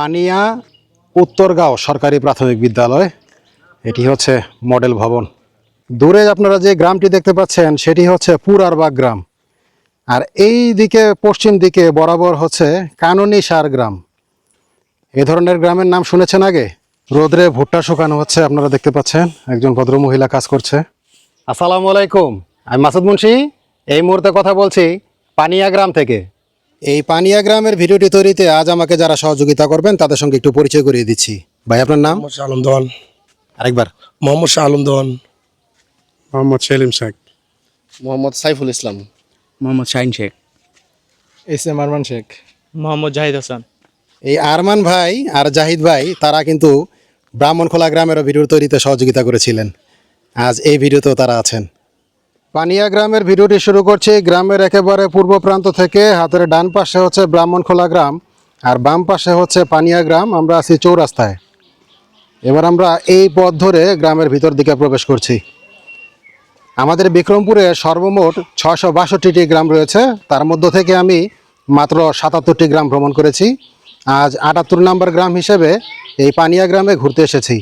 পানিয়া উত্তরগাঁও সরকারি প্রাথমিক বিদ্যালয়। এটি হচ্ছে মডেল ভবন। দূরে আপনারা যে গ্রামটি দেখতে পাচ্ছেন, সেটি হচ্ছে পুরারবাগ গ্রাম। আর এই দিকে, পশ্চিম দিকে বরাবর হচ্ছে কাননি সার গ্রাম। এ ধরনের গ্রামের নাম শুনেছেন আগে? রোদ্রে ভুট্টা শুকানো হচ্ছে, আপনারা দেখতে পাচ্ছেন। একজন ভদ্র মহিলা কাজ করছে। আসসালামু আলাইকুম, আমি মাসুদ মুন্সি। এই মুহূর্তে কথা বলছি পানিয়া গ্রাম থেকে। এই পানিয়া গ্রামের ভিডিওটি তৈরিতে আজ আমাকে যারা সহযোগিতা করবেন তাদের সঙ্গে একটু পরিচয় করিয়ে দিচ্ছি। ভাই আপনার নাম? মোহাম্মদ শাহ আলম দেওয়ান আরেকবার। Mohammad Shah Alam Dewan Mohammad Selim Sheikh. Mohammad Saiful Islam. Mohammad Shahin Sheikh. S M Arman Sheikh. Mohammad Zahid Hasan. এই আরমান ভাই আর জাহিদ ভাই তারা কিন্তু ব্রাহ্মণখোলা গ্রামেরও ভিডিও তৈরিতে সহযোগিতা করেছিলেন। আজ এই ভিডিওতেও তারা আছেন। পানিয়া গ্রামের ভিডিওটি শুরু করছি। গ্রামের একেবারে পূর্ব প্রান্ত থেকে হাতের ডান পাশে হচ্ছে ব্রাহ্মণখোলা গ্রাম আর বাম পাশে হচ্ছে পানিয়া গ্রাম। আমরা আছি চৌরাস্তায়। এবার আমরা এই পথ ধরে গ্রামের ভিতর দিকে প্রবেশ করছি। আমাদের বিক্রমপুরে সর্বমোট ছশো বাষট্টিটি গ্রাম রয়েছে। তার মধ্য থেকে আমি মাত্র সাতাত্তরটি গ্রাম ভ্রমণ করেছি। আজ আটাত্তর নম্বর গ্রাম হিসেবে এই পানিয়া গ্রামে ঘুরতে এসেছি।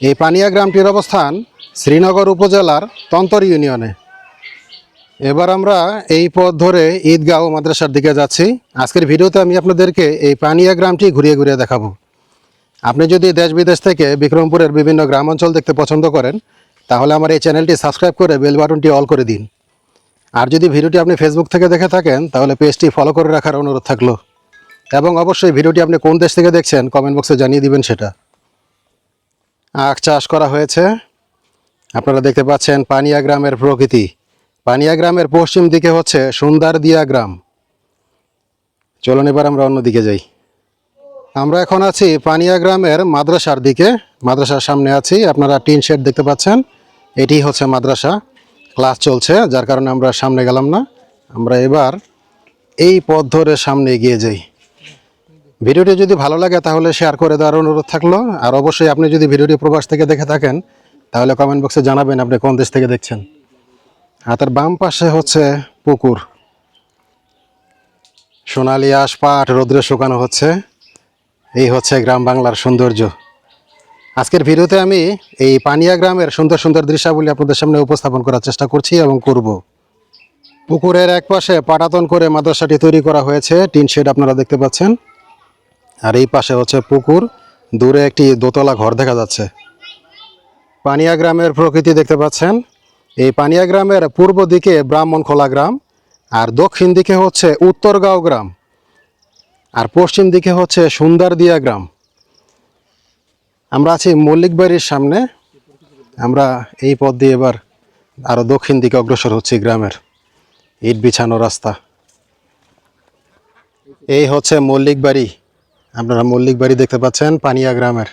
এই পানিয়া গ্রামটির অবস্থান শ্রীনগর উপজেলার তন্তর ইউনিয়নে। এবার আমরা এই পথ ধরে ঈদগাঁও মাদ্রাসার দিকে যাচ্ছি। আজকের ভিডিওতে আমি আপনাদেরকে এই পানিয়া গ্রামটি ঘুরিয়ে ঘুরিয়ে দেখাবো। আপনি যদি দেশ বিদেশ থেকে বিক্রমপুরের বিভিন্ন গ্রাম অঞ্চল দেখতে পছন্দ করেন, তাহলে আমার এই চ্যানেলটি সাবস্ক্রাইব করে বেল বাটনটি অল করে দিন। আর যদি ভিডিওটি আপনি ফেসবুক থেকে দেখে থাকেন, তাহলে পেজটি ফলো করে রাখার অনুরোধ থাকল। এবং অবশ্যই ভিডিওটি আপনি কোন দেশ থেকে দেখছেন কমেন্ট বক্সে জানিয়ে দিবেন সেটা। আখ চাষ করা হয়েছে। আপনারা দেখতে পাচ্ছেন পানিয়া গ্রামের প্রকৃতি। পানিয়া গ্রামের পশ্চিম দিকে হচ্ছে সুন্দরদিয়া গ্রাম। চলুন এবার আমরা অন্যদিকে যাই। আমরা এখন আছি পানিয়া গ্রামের মাদ্রাসার দিকে। মাদ্রাসার সামনে আছি, আপনারা টিন শেড দেখতে পাচ্ছেন। এটি হচ্ছে মাদ্রাসা। ক্লাস চলছে, যার কারণে আমরা সামনে গেলাম না। আমরা এবার এই পথ ধরে সামনে এগিয়ে যাই। ভিডিওটি যদি ভালো লাগে তাহলে শেয়ার করে দেওয়ার অনুরোধ থাকল। আর অবশ্যই আপনি যদি ভিডিওটি প্রবাস থেকে দেখে থাকেন তাহলে কমেন্ট বক্সে জানাবেন আপনি কোন দেশ থেকে দেখছেন। হাতের বাম পাশে হচ্ছে পুকুর। সোনালি আশ পাট রোদ্রে শুকানো হচ্ছে। এই হচ্ছে গ্রাম বাংলার সৌন্দর্য। আজকের ভিডিওতে আমি এই পানিয়া গ্রামের সুন্দর সুন্দর দৃশ্যাবলী আপনাদের সামনে উপস্থাপন করার চেষ্টা করছি এবং করব। পুকুরের এক পাশে পাটাতন করে মাদ্রাসাটি তৈরি করা হয়েছে। টিন শেড আপনারা দেখতে পাচ্ছেন। আর এই পাশে হচ্ছে পুকুর। দূরে একটি দোতলা ঘর দেখা যাচ্ছে। পানিয়া গ্রামের প্রকৃতি দেখতে পাচ্ছেন। এই পানিয়া গ্রামের পূর্ব দিকে ব্রাহ্মণখোলা গ্রাম, আর দক্ষিণ দিকে হচ্ছে উত্তরগাঁও গ্রাম, আর পশ্চিম দিকে হচ্ছে সুন্দরদিয়া গ্রাম। আমরা আছি মল্লিক বাড়ির সামনে। আমরা এই পথ দিয়ে এবার আরও দক্ষিণ দিকে অগ্রসর হচ্ছি গ্রামের ইট বিছানো রাস্তা। এই হচ্ছে মল্লিক বাড়ি। আপনারা মল্লিক বাড়ি দেখতে পাচ্ছেন পানিয়া গ্রামের।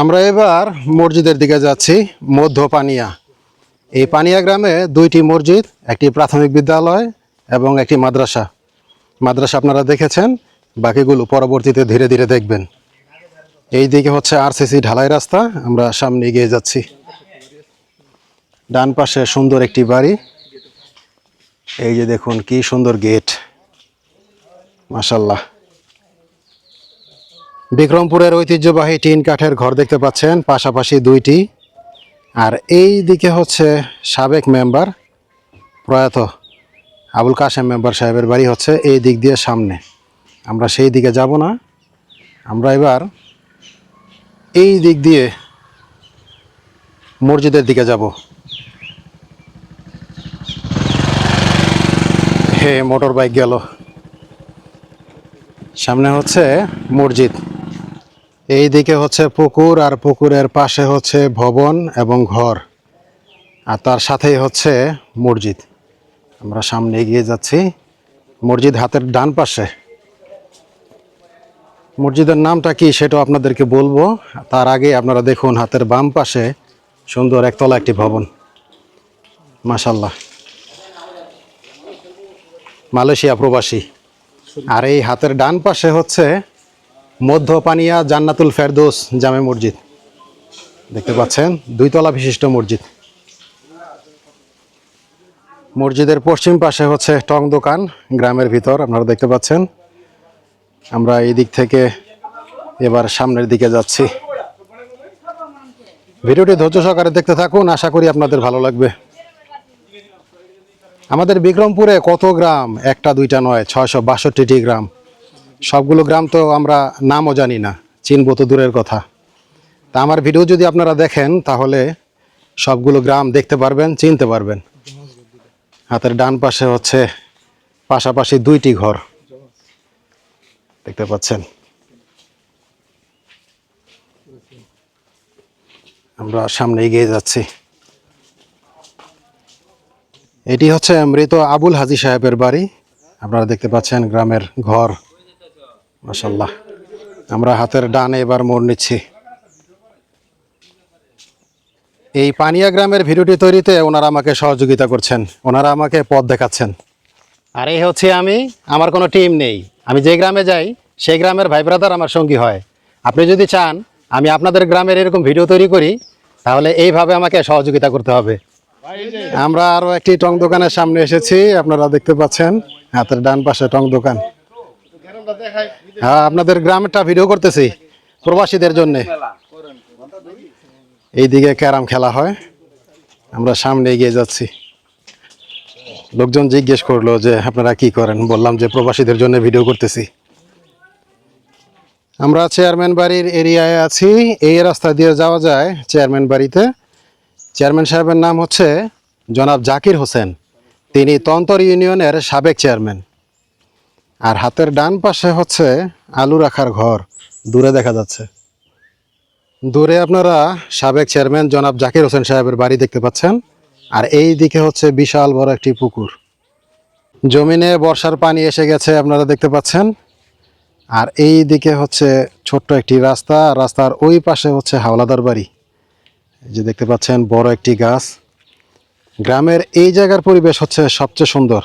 আমরা এবার মসজিদের দিকে যাচ্ছি, মধ্য পানিয়া। এই পানিয়া গ্রামে দুইটি মসজিদ, একটি প্রাথমিক বিদ্যালয় এবং একটি মাদ্রাসা। মাদ্রাসা আপনারা দেখেছেন, বাকিগুলো পরবর্তীতে ধীরে ধীরে দেখবেন। এই দিকে হচ্ছে আরসিসি ঢালাই রাস্তা, আমরা সামনে এগিয়ে যাচ্ছি। ডান পাশে সুন্দর একটি বাড়ি। এই যে দেখুন, কি সুন্দর গেট। মাশাল্লাহ বিক্রমপুরের ঐতিহ্যবাহী টিন কাঠের ঘর দেখতে পাচ্ছেন, পাশাপাশি দুইটি। আর এই দিকে হচ্ছে সাবেক মেম্বার, প্রয়াত আবুল কাশেম মেম্বার সাহেবের বাড়ি হচ্ছে এই দিক দিয়ে সামনে। আমরা সেই দিকে যাব না। আমরা এবার এই দিক দিয়ে মসজিদের দিকে যাব। হে মোটর বাইক গেল। সামনে হচ্ছে মসজিদ। এই দিকে হচ্ছে পুকুর আর পুকুরের পাশে হচ্ছে ভবন এবং ঘর। আর তার সাথেই হচ্ছে মসজিদ। আমরা সামনে এগিয়ে যাচ্ছি। মসজিদ হাতের ডান পাশে। মসজিদের নামটা কি সেটাও আপনাদেরকে বলব। তার আগে আপনারা দেখুন হাতের বাম পাশে সুন্দর একতলা একটি ভবন। মাশাল্লাহ মালয়েশিয়া প্রবাসী। আর এই হাতের ডান পাশে হচ্ছে মধ্য পানিয়া জান্নাতুল ফেরদৌস জামে মসজিদ। দেখতে পাচ্ছেন, দুইতলা বিশিষ্ট মসজিদ। মসজিদের পশ্চিম পাশে হচ্ছে টং দোকান, গ্রামের ভিতর, আপনারা দেখতে পাচ্ছেন। আমরা এই দিক থেকে এবার সামনের দিকে যাচ্ছি। ভিডিওটি ধৈর্য সহকারে দেখতে থাকুন, আশা করি আপনাদের ভালো লাগবে। আমাদের বিক্রমপুরে কত গ্রাম? একটা, দুইটা নয়, ছয়শো বাষট্টিটি গ্রাম। সবগুলো গ্রাম তো আমরা নামও জানি না, চিনবো তো দূরের কথা। তা আমার ভিডিও যদি আপনারা দেখেন, তাহলে সবগুলো গ্রাম দেখতে পারবেন, চিনতে পারবেন। হাতের ডান পাশে হচ্ছে পাশাপাশি দুইটি ঘর। দেখতে পাচ্ছেন? আমরা সামনে এগিয়ে যাচ্ছি। এটি হচ্ছে মৃত আবুল হাজি সাহেবের বাড়ি। আপনারা দেখতে পাচ্ছেন গ্রামের ঘর। মাসাল্লাহ আমরা হাতের ডানে এবার মোড় নিচ্ছি। এই পানিয়া গ্রামের ভিডিওটি তৈরিতে ওনারা আমাকে সহযোগিতা করছেন, ওনারা আমাকে পথ দেখাচ্ছেন। আর এই হচ্ছে আমি, আমার কোনো টিম নেই। আমি যে গ্রামে যাই, সেই গ্রামের ভাই ব্রাদার আমার সঙ্গী হয়। আপনি যদি চান, আমি আপনাদের গ্রামের এরকম ভিডিও তৈরি করি, তাহলে এইভাবে আমাকে সহযোগিতা করতে হবে। আমরা আরও একটি টং দোকানের সামনে এসেছি, আপনারা দেখতে পাচ্ছেন, হাতের ডান পাশে টং দোকান। হ্যাঁ আপনাদের গ্রামেরটা ভিডিও করতেছি, প্রবাসীদের জন্য। এইদিকে ক্যারাম খেলা হয়, আমরা সামনে এগিয়ে যাচ্ছি। লোকজন জিজ্ঞেস করল যে, আপনারা কি করেন? বললাম যে, প্রবাসীদের জন্য ভিডিও করতেছি। আমরা চেয়ারম্যান বাড়ির এরিয়ায় আছি। এই রাস্তা দিয়ে যাওয়া যায় চেয়ারম্যান বাড়িতে। চেয়ারম্যান সাহেবের নাম হচ্ছে জনাব জাকির হোসেন। তিনি তন্তর ইউনিয়নের সাবেক চেয়ারম্যান আর হাতের ডান পাশে হচ্ছে আলু রাখার ঘর। দূরে দেখা যাচ্ছে। দূরে আপনারা সাবেক চেয়ারম্যান জনাব জাকির হোসেন সাহেবের বাড়ি দেখতে পাচ্ছেন। আর এই দিকে হচ্ছে বিশাল বড় একটি পুকুর। জমিনে বর্ষার পানি এসে গেছে আপনারা দেখতে পাচ্ছেন। আর এই দিকে হচ্ছে ছোট্ট একটি রাস্তা। রাস্তার ওই পাশে হচ্ছে হাওলাদার বাড়ি। যে দেখতে পাচ্ছেন বড় একটি গাছ। গ্রামের এই জায়গার পরিবেশ হচ্ছে সবচেয়ে সুন্দর।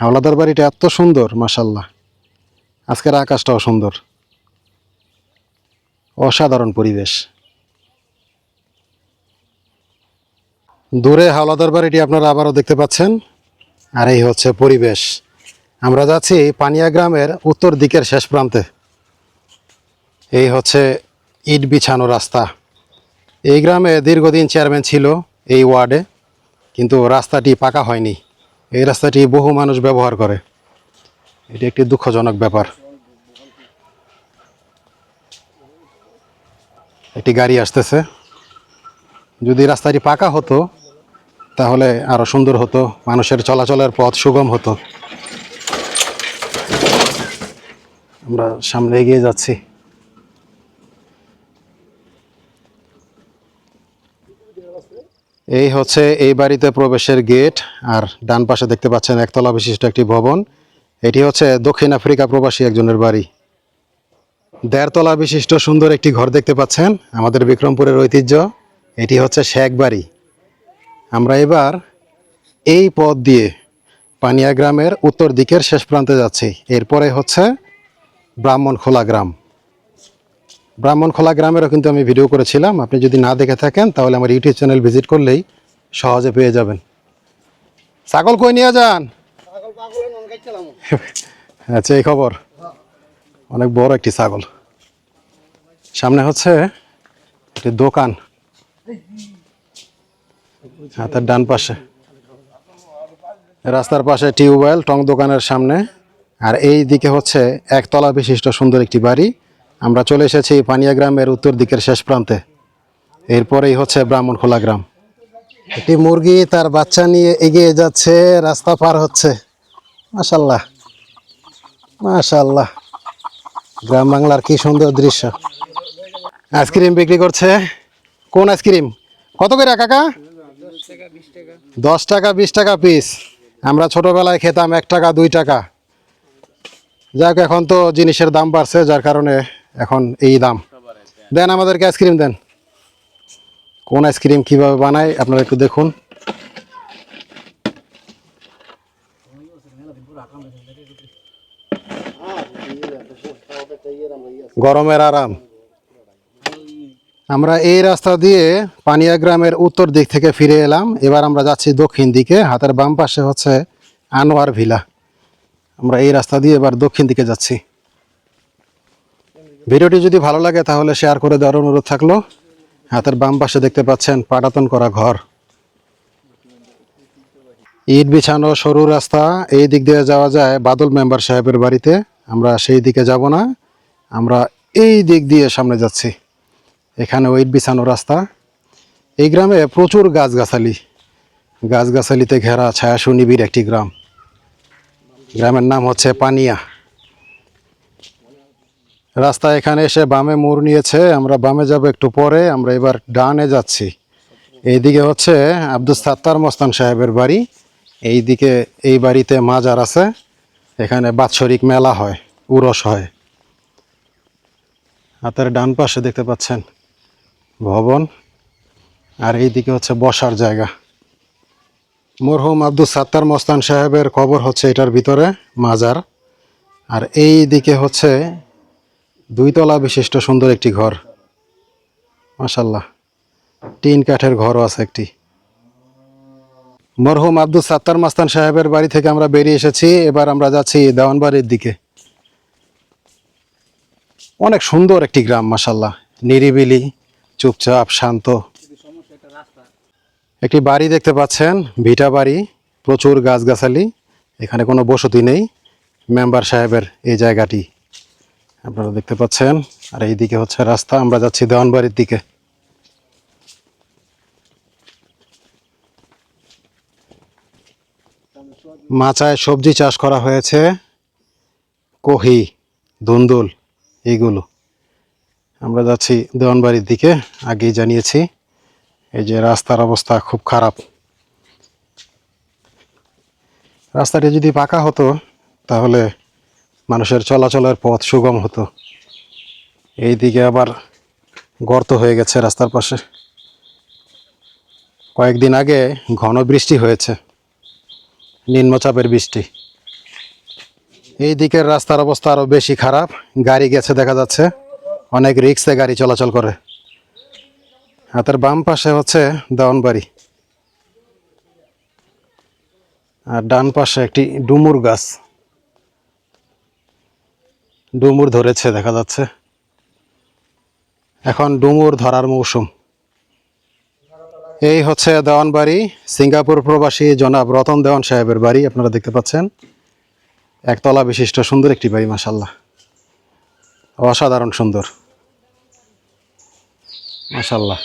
হাওলাদার বাড়িটা এত সুন্দর মাসাল্লাহ আজকের আকাশটাও সুন্দর। অসাধারণ পরিবেশ। দূরে হাওলাদার বাড়িটি আপনারা আবারও দেখতে পাচ্ছেন। আর এই হচ্ছে পরিবেশ। আমরা যাচ্ছি পানিয়া গ্রামের উত্তর দিকের শেষ প্রান্তে। এই হচ্ছে ইট বিছানো রাস্তা। এই গ্রামে দীর্ঘদিন চেয়ারম্যান ছিল এই ওয়ার্ডে, কিন্তু রাস্তাটি পাকা হয়নি। এই রাস্তাটি বহু মানুষ ব্যবহার করে। এটি একটি দুঃখজনক ব্যাপার। একটি গাড়ি আসতেছে। যদি রাস্তাটি পাকা হতো, তাহলে আরও সুন্দর হতো, মানুষের চলাচলের পথ সুগম হতো। আমরা সামনে এগিয়ে যাচ্ছি। এই হচ্ছে এই বাড়িতে প্রবেশের গেট, আর ডান পাশে দেখতে পাচ্ছেন একতলা বিশিষ্ট একটি ভবন। এটি হচ্ছে দক্ষিণ আফ্রিকা প্রবাসী একজনের বাড়ি। দেড়তলা বিশিষ্ট সুন্দর একটি ঘর দেখতে পাচ্ছেন, আমাদের বিক্রমপুরের ঐতিহ্য। এটি হচ্ছে শেখ বাড়ি। আমরা এবার এই পথ দিয়ে পানিয়া গ্রামের উত্তর দিকের শেষ প্রান্তে যাচ্ছি। এরপরে হচ্ছে ব্রাহ্মণখোলা গ্রাম। ব্রাহ্মণখোলা গ্রামেরও কিন্তু আমি ভিডিও করেছিলাম। আপনি যদি না দেখে থাকেন, তাহলে আমার ইউটিউব চ্যানেল ভিজিট করলেই সহজে পেয়ে যাবেন। ছাগল কই নিয়ে যান? আচ্ছা এই খবর। অনেক বড় একটি ছাগল। সামনে হচ্ছে একটি দোকান। হাতের ডান পাশে। রাস্তার পাশে টিউবওয়েল, টং দোকানের সামনে। আর এই দিকে হচ্ছে একতলা বিশিষ্ট সুন্দর একটি বাড়ি। আমরা চলে এসেছি পানিয়া গ্রামের উত্তর দিকের শেষ প্রান্তে। এরপরেই হচ্ছে ব্রাহ্মণখোলা গ্রাম। একটি মুরগি তার বাচ্চা নিয়ে এগিয়ে যাচ্ছে, রাস্তা পার হচ্ছে। মাশাল্লাহ মাশাল্লাহ গ্রাম বাংলার কি সুন্দর দৃশ্য। আইসক্রিম বিক্রি করছে। কোন আইসক্রিম? কত করে কাকা? দশ টাকা, বিশ টাকা পিস। আমরা ছোটবেলায় খেতাম এক টাকা, দুই টাকা। যাক, এখন তো জিনিসের দাম বাড়ছে, যার কারণে এখন এই দাম। দেন আমাদেরকে আইসক্রিম দেন। কোন আইসক্রিম কীভাবে বানায়, আপনারা একটু দেখুন। গরমের আরাম। আমরা এই রাস্তা দিয়ে পানিয়া গ্রামের উত্তর দিক থেকে ফিরে এলাম। এবার আমরা যাচ্ছি দক্ষিণ দিকে। হাতের বাম পাশে হচ্ছে আনোয়ার ভিলা। আমরা এই রাস্তা দিয়ে এবার দক্ষিণ দিকে যাচ্ছি। ভিডিওটি যদি ভালো লাগে তাহলে শেয়ার করে দেওয়ার অনুরোধ থাকল। হাতের বাম পাশে দেখতে পাচ্ছেন পাটাতন করা ঘর। ইট বিছানো সরু রাস্তা, এই দিক দিয়ে যাওয়া যায় বাদল মেম্বার সাহেবের বাড়িতে। আমরা সেই দিকে যাব না, আমরা এই দিক দিয়ে সামনে যাচ্ছি। এখানে ইট বিছানো রাস্তা। এই গ্রামে প্রচুর গাছগাছালি। গাছগাছালিতে ঘেরা ছায়া সুনিবিড় একটি গ্রাম। গ্রামের নাম হচ্ছে পানিয়া। রাস্তা এখানে এসে বামে মোড় নিয়েছে, আমরা বামে যাব একটু পরে, আমরা এবার ডানে যাচ্ছি। এইদিকে হচ্ছে আব্দুল সাত্তার মস্তান সাহেবের বাড়ি, এইদিকে এই বাড়িতে মাজার আছে, এখানে বাৎসরিক মেলা হয়, উরস হয়। হাতের ডান পাশে দেখতে পাচ্ছেন ভবন, আর এইদিকে হচ্ছে বসার জায়গা। মরহুম আব্দুল সাত্তার মস্তান সাহেবের কবর হচ্ছে এটার ভিতরে, মাজার। আর এই দিকে হচ্ছে দুইতলা বিশিষ্ট সুন্দর একটি ঘর। মাশাল্লাহ টিন কাঠের ঘরও আছে একটি। মরহুম আব্দুল সাত্তার মাস্তান সাহেবের বাড়ি থেকে আমরা বেরিয়ে এসেছি। এবার আমরা যাচ্ছি দেওয়ানবাড়ির দিকে। অনেক সুন্দর একটি গ্রাম মাসাল্লাহ নিরিবিলি, চুপচাপ, শান্ত। একটি বাড়ি দেখতে পাচ্ছেন, ভিটা বাড়ি, প্রচুর গাছগাছালি। এখানে কোনো বসতি নেই। মেম্বার সাহেবের এই জায়গাটি। আপনারা দেখতে পাচ্ছেন। আর এইদিকে হচ্ছে রাস্তা। আমরা যাচ্ছি দেওয়ানবাড়ির দিকে। মাচায় সবজি চাষ করা হয়েছে। কহি ধুন্দুল এইগুলো আমরা যাচ্ছি দেওয়ানবাড়ির দিকে। আগেই জানিয়েছি, এই যে রাস্তার অবস্থা খুব খারাপ। রাস্তাটি যদি পাকা হতো, তাহলে মানুষের চলাচলের পথ সুগম হতো। এই দিকে আবার গর্ত হয়ে গেছে রাস্তার পাশে। কয়েকদিন আগে ঘন বৃষ্টি হয়েছে, নিম্নচাপের বৃষ্টি। এই দিকের রাস্তার অবস্থা আরও বেশি খারাপ, গাড়ি গেছে দেখা যাচ্ছে, অনেক রিক্সে গাড়ি চলাচল করে। হাতের বাম পাশে হচ্ছে দেওয়ানবাড়ি। আর ডান পাশে একটি ডুমুর গাছ। ডুমুর ধরেছে, দেখা যাচ্ছে। এখন ডুমুর ধরার মৌসুম। এই হচ্ছে দেওয়ান বাড়ি সিঙ্গাপুর প্রবাসী জনাব রতন দেওয়ান সাহেবের বাড়ি, আপনারা দেখতে পাচ্ছেন। একতলা বিশিষ্ট, সুন্দর একটি বাড়ি মাসাল্লাহ অসাধারণ সুন্দর। মাসাল্লাহ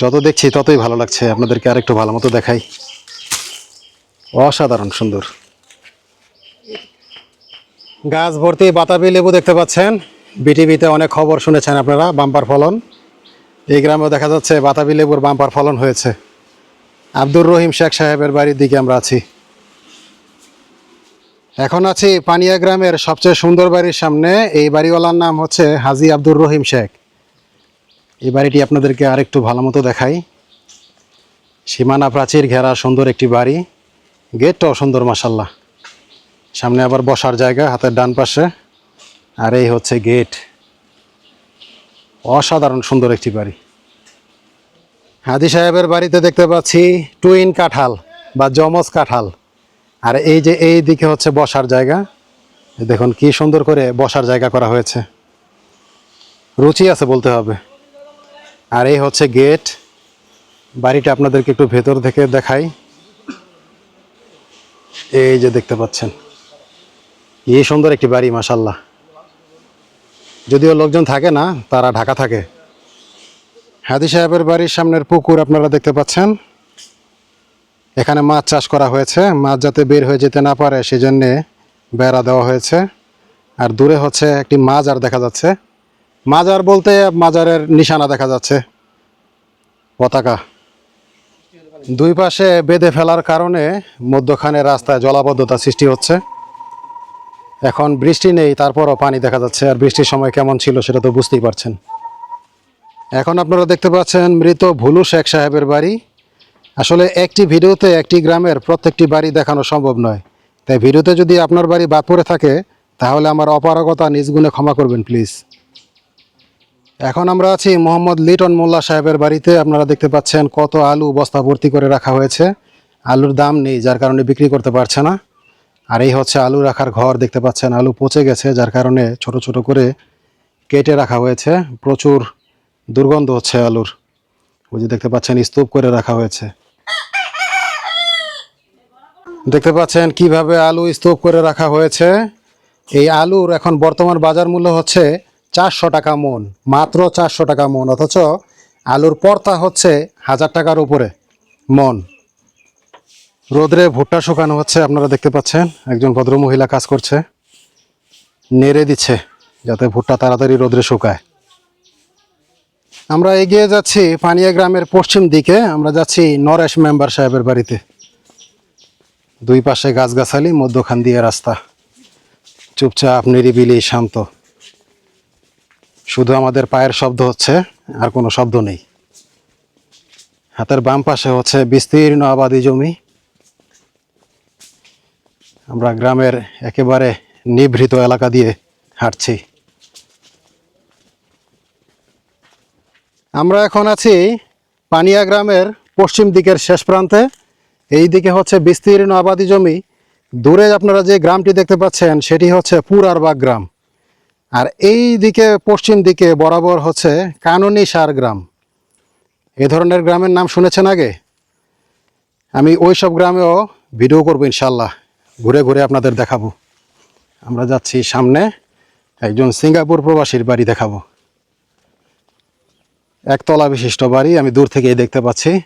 যত দেখছি ততই ভালো লাগছে, আপনাদেরকে আরেকটু ভালো মতো দেখাই। অসাধারণ সুন্দর। গাছ ভর্তি বাতাবি লেবু দেখতে পাচ্ছেন। বিটিভিতে অনেক খবর শুনেছেন আপনারা, বাম্পার ফলন। এই গ্রামেও দেখা যাচ্ছে বাতাবি লেবুর বাম্পার ফলন হয়েছে। আব্দুর রহিম শেখ সাহেবের বাড়ির দিকে আমরা আছি। এখন আছি পানিয়া গ্রামের সবচেয়ে সুন্দর বাড়ির সামনে। এই বাড়িওয়ালার নাম হচ্ছে হাজি আব্দুর রহিম শেখ। এই বাড়িটি আপনাদেরকে আরেকটু ভালো মতো দেখাই। সীমানা প্রাচীর ঘেরা সুন্দর একটি বাড়ি। গেটটাও সুন্দর মাসাল্লাহ সামনে আবার বসার জায়গা, হাতের ডান পাশে। আর এই হচ্ছে গেট। অসাধারণ সুন্দর একটি বাড়ি। হাদি সাহেবের বাড়িতে দেখতে পাচ্ছি টুইন কাঁঠাল বা জমজ কাঁঠাল। আর এই যে এই দিকে হচ্ছে বসার জায়গা। দেখুন কি সুন্দর করে বসার জায়গা করা হয়েছে। রুচি আছে বলতে হবে। আর এই হচ্ছে গেট। বাড়িটা আপনাদেরকে একটু ভেতর থেকে দেখাই। এই যে দেখতে পাচ্ছেন। এই সুন্দর একটি বাড়ি মাসাল্লাহ যদিও লোকজন থাকে না, তারা ঢাকা থাকে। হাদি সাহেবের বাড়ির সামনের পুকুর আপনারা দেখতে পাচ্ছেন। এখানে মাছ চাষ করা হয়েছে। মাছ যাতে বের হয়ে যেতে না পারে, সেজন্যে বেড়া দেওয়া হয়েছে। আর দূরে হচ্ছে একটি মাজার দেখা যাচ্ছে। মাজার বলতে মাজারের নিশানা দেখা যাচ্ছে। পতাকা। দুই পাশে বেঁধে ফেলার কারণে মধ্যখানে রাস্তায় জলাবদ্ধতা সৃষ্টি হচ্ছে। এখন বৃষ্টি নেই, তারপরও পানি দেখা যাচ্ছে। আর বৃষ্টির সময় কেমন ছিল সেটা তো বুঝতেই পারছেন। এখন আপনারা দেখতে পাচ্ছেন মৃত ভুলু শেখ সাহেবের বাড়ি। আসলে একটি ভিডিওতে একটি গ্রামের প্রত্যেকটি বাড়ি দেখানো সম্ভব নয়। তাই ভিডিওতে যদি আপনার বাড়ি বাদ পড়ে থাকে, তাহলে আমার অপারগতা নিজ গুণে ক্ষমা করবেন, প্লিজ। এখন আমরা আছি মোহাম্মদ লিটন মোল্লা সাহেবের বাড়িতে। আপনারা দেখতে পাচ্ছেন কত আলু বস্তা ভর্তি করে রাখা হয়েছে। আলুর দাম নেই, যার কারণে বিক্রি করতে পারছে না। আর এই হচ্ছে আলু রাখার ঘর, দেখতে পাচ্ছেন আলু পচে গেছে, যার কারণে ছোট ছোট করে কেটে রাখা হয়েছে। প্রচুর দুর্গন্ধ হচ্ছে আলুর। ওই যে দেখতে পাচ্ছেন, স্তূপ করে রাখা হয়েছে। দেখতে পাচ্ছেন কীভাবে আলু স্তূপ করে রাখা হয়েছে। এই আলুর এখন বর্তমান বাজার মূল্য হচ্ছে চারশো টাকা মন, মাত্র চারশো টাকা মন, অথচ আলুর পর্তা হচ্ছে হাজার টাকার উপরে মন। রোদ্রে ভুট্টা শুকানো হচ্ছে, আপনারা দেখতে পাচ্ছেন, একজন ভদ্র মহিলা কাজ করছে, নেড়ে দিচ্ছে যাতে ভুট্টা তাড়াতাড়ি রোদ্রে শুকায়। আমরা এগিয়ে যাচ্ছি পানিয়া গ্রামের পশ্চিম দিকে, আমরা যাচ্ছি নরেশ মেম্বার সাহেবের বাড়িতে। দুই পাশে গাছগাছালি, মধ্যখান দিয়ে রাস্তা। চুপচাপ, নিরিবিলি, শান্ত। শুধু আমাদের পায়ের শব্দ হচ্ছে, আর কোনো শব্দ নেই। হাতের বাম পাশে হচ্ছে বিস্তীর্ণ আবাদি জমি আমরা গ্রামের একেবারে নিভৃত এলাকা দিয়ে হাঁটছি। আমরা এখন আছি পানিয়া গ্রামের পশ্চিম দিকের শেষ প্রান্তে। এই দিকে হচ্ছে বিস্তীর্ণ আবাদি জমি। দূরে আপনারা যে গ্রামটি দেখতে পাচ্ছেন, সেটি হচ্ছে পুরারবাগ গ্রাম। আর এই দিকে, পশ্চিম দিকে বরাবর হচ্ছে কাননি সার গ্রাম। এ ধরনের গ্রামের নাম শুনেছেন আগে? আমি ওই সব গ্রামেও ভিডিও করব ইনশাল্লাহ ঘুরে ঘুরে আপনাদের দেখাবো। আমরা যাচ্ছি সামনে একজন সিঙ্গাপুর প্রবাসীর বাড়ি দেখাবো। একতলা বিশিষ্ট বাড়ি, আমি দূর থেকেই দেখতে পাচ্ছি।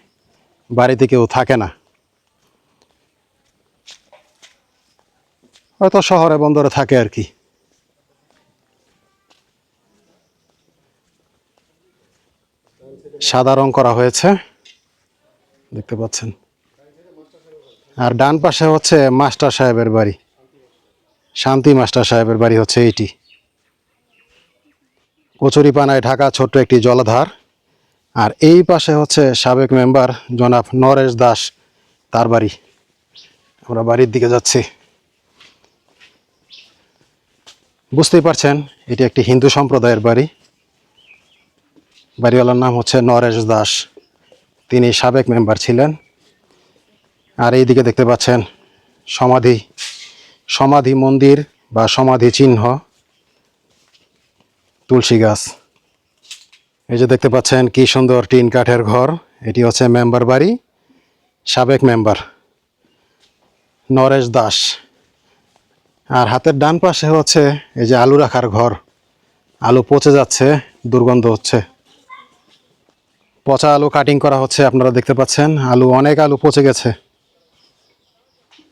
বাড়িতে কেউ থাকে না। হয়তো শহরে বন্দরে থাকে আর কি। সাদা রং করা হয়েছে। দেখতে পাচ্ছেন। আর ডান পাশে হচ্ছে মাস্টার সাহেবের বাড়ি। শান্তি মাস্টার সাহেবের বাড়ি হচ্ছে এইটি। কচুরিপানায় ঢাকা ছোট্ট একটি জলাধার। আর এই পাশে হচ্ছে সাবেক মেম্বার জনাব নরেশ দাস তার বাড়ি। আমরা বাড়ির দিকে যাচ্ছি। বুঝতেই পারছেন, এটি একটি হিন্দু সম্প্রদায়ের বাড়ি। বাড়িওয়ালার নাম হচ্ছে নরেশ দাস। তিনি সাবেক মেম্বার ছিলেন। আর এইদিকে দেখতে পাচ্ছেন সমাধি সমাধি মন্দির বা সমাধি চিহ্ন, তুলসী গাছ। এই যে দেখতে পাচ্ছেন কি সুন্দর টিন কাঠের ঘর, এটি হচ্ছে মেম্বার বাড়ি, সাবেক মেম্বার নরেশ দাস। আর হাতের ডান পাশে হচ্ছে এই যে আলু রাখার ঘর, আলু পচে যাচ্ছে, দুর্গন্ধ হচ্ছে। পচা আলু কাটিং করা হচ্ছে, আপনারা দেখতে পাচ্ছেন আলু, অনেক আলু পচে গেছে।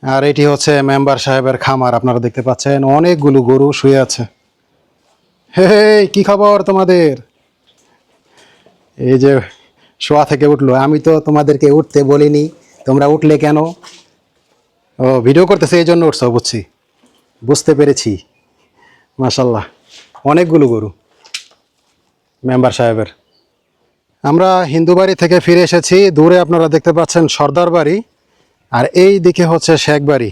আর এটি হচ্ছে মেম্বার সাহেবের খামার, আপনারা দেখতে পাচ্ছেন অনেকগুলো গরু শুয়ে আছে। হে কি খবর তোমাদের? এই যে শোয়া থেকে উঠল, আমি তো তোমাদেরকে উঠতে বলিনি, তোমরা উঠলে কেন? ও, ভিডিও করতেছে, এই জন্য উঠছো, বুঝছি। বুঝতে পেরেছি মাসাল্লাহ অনেকগুলো গরু মেম্বার সাহেবের। আমরা হিন্দু বাড়ি থেকে ফিরে এসেছি, দূরে আপনারা দেখতে পাচ্ছেন সর্দার বাড়ি আর এই দিকে হচ্ছে শেখ বাড়ি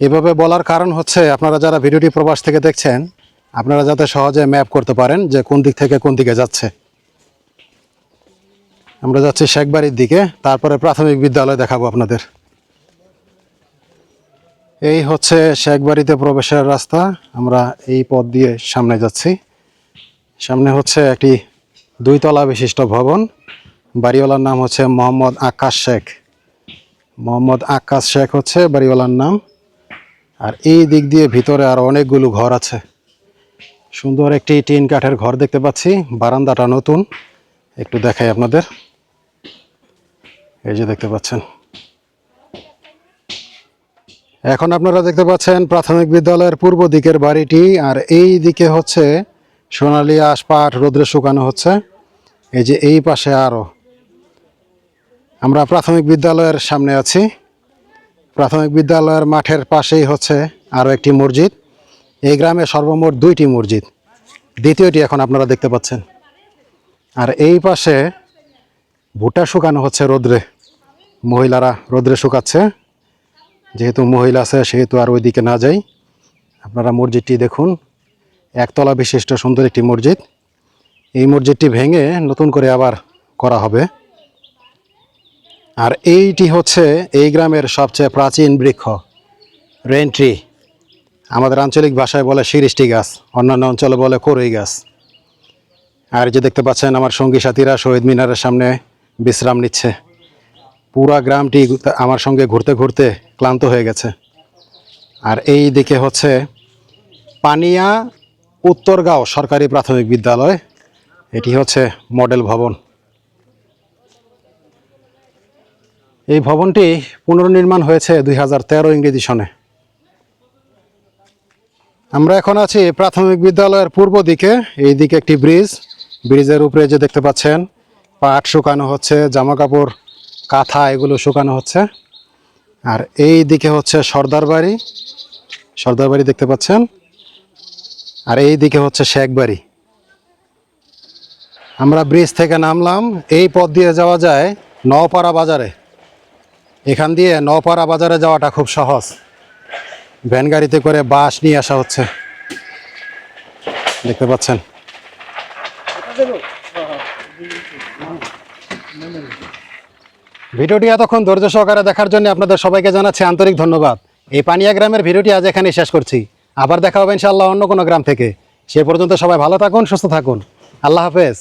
এভাবে বলার কারণ হচ্ছে আপনারা যারা ভিডিওটি প্রবাস থেকে দেখছেন, আপনারা যাতে সহজে ম্যাপ করতে পারেন যে কোন দিক থেকে কোন দিকে যাচ্ছে। আমরা যাচ্ছি শেখ বাড়ির দিকে, তারপরে প্রাথমিক বিদ্যালয় দেখাবো আপনাদের। এই হচ্ছে শেখ বাড়িতে প্রবেশের রাস্তা। আমরা এই পথ দিয়ে সামনে যাচ্ছি। সামনে হচ্ছে একটি দুইতলা বিশিষ্ট ভবন। বাড়িওয়ালার নাম হচ্ছে মোহাম্মদ আকাশ শেখ। মোহাম্মদ আকাশ শেখ হচ্ছে, বাড়িওয়ালার নাম। আর এই দিক দিয়ে ভিতরে আর অনেকগুলো ঘর আছে। সুন্দর একটি টিন কাঠের ঘর দেখতে পাচ্ছি। বারান্দাটা নতুন। একটু দেখাই আপনাদের। এই যে দেখতে পাচ্ছেন। এখন আপনারা দেখতে পাচ্ছেন প্রাথমিক বিদ্যালয়ের পূর্ব দিকের বাড়িটি। আর এই দিকে হচ্ছে সোনালী আশ পাট রোদ্রে শুকানো হচ্ছে। এই যে এই পাশে আরও আমরা প্রাথমিক বিদ্যালয়ের সামনে আছি। প্রাথমিক বিদ্যালয়ের মাঠের পাশেই হচ্ছে আরও একটি মসজিদ। এই গ্রামে সর্বমোট দুইটি মসজিদ। দ্বিতীয়টি এখন আপনারা দেখতে পাচ্ছেন। আর এই পাশে ভুট্টা শুকানো হচ্ছে রোদ্রে। মহিলারা রোদ্রে শুকাচ্ছে। যেহেতু মহিলা আছে, সেহেতু আর ওইদিকে না যাই। আপনারা মসজিদটি দেখুন। একতলা বিশিষ্ট সুন্দর একটি মসজিদ। এই মসজিদটি ভেঙে নতুন করে আবার করা হবে। আর এইটি হচ্ছে এই গ্রামের সবচেয়ে প্রাচীন বৃক্ষ রেন্ট্রি আমাদের আঞ্চলিক ভাষায় বলে শিরিষ্টি গাছ, অন্যান্য অঞ্চলে বলে করই গাছ। আর যে দেখতে পাচ্ছেন, আমার সঙ্গী সাথীরা শহীদ মিনারের সামনে বিশ্রাম নিচ্ছে। পুরা গ্রামটি আমার সঙ্গে ঘুরতে ঘুরতে ক্লান্ত হয়ে গেছে। আর এই দিকে হচ্ছে পানিয়া উত্তরগাঁও সরকারি প্রাথমিক বিদ্যালয়। এটি হচ্ছে মডেল ভবন। এই ভবনটি পুনর্নির্মাণ হয়েছে দুই হাজার তেরো ইংরেজি সনে। আমরা এখন আছি প্রাথমিক বিদ্যালয়ের পূর্ব দিকে এই দিকে একটি ব্রিজ। ব্রিজের উপরে যে দেখতে পাচ্ছেন, পাট শুকানো হচ্ছে জামা কাপড় কাঁথা এগুলো শুকানো হচ্ছে। আর এই দিকে হচ্ছে সর্দার বাড়ি। সর্দার বাড়ি দেখতে পাচ্ছেন। আর এই দিকে হচ্ছে শেখ বাড়ি। আমরা ব্রিজ থেকে নামলাম। এই পথ দিয়ে যাওয়া যায় নওপাড়া বাজারে। এখান দিয়ে নওপাড়া বাজারে যাওয়াটা খুব সহজ। ভ্যান গাড়িতে করে বাস নিয়ে আসা হচ্ছে। দেখতে পাচ্ছেন? ভিডিওটি এতক্ষণ ধৈর্য সহকারে দেখার জন্য আপনাদের সবাইকে জানাচ্ছি আন্তরিক ধন্যবাদ। এই পানিয়া গ্রামের ভিডিওটি আজ এখানে শেষ করছি। আবার দেখা হবে ইনশাআল্লাহ অন্য কোনো গ্রাম থেকে। সে পর্যন্ত সবাই ভালো থাকুন, সুস্থ থাকুন। আল্লাহ হাফেজ।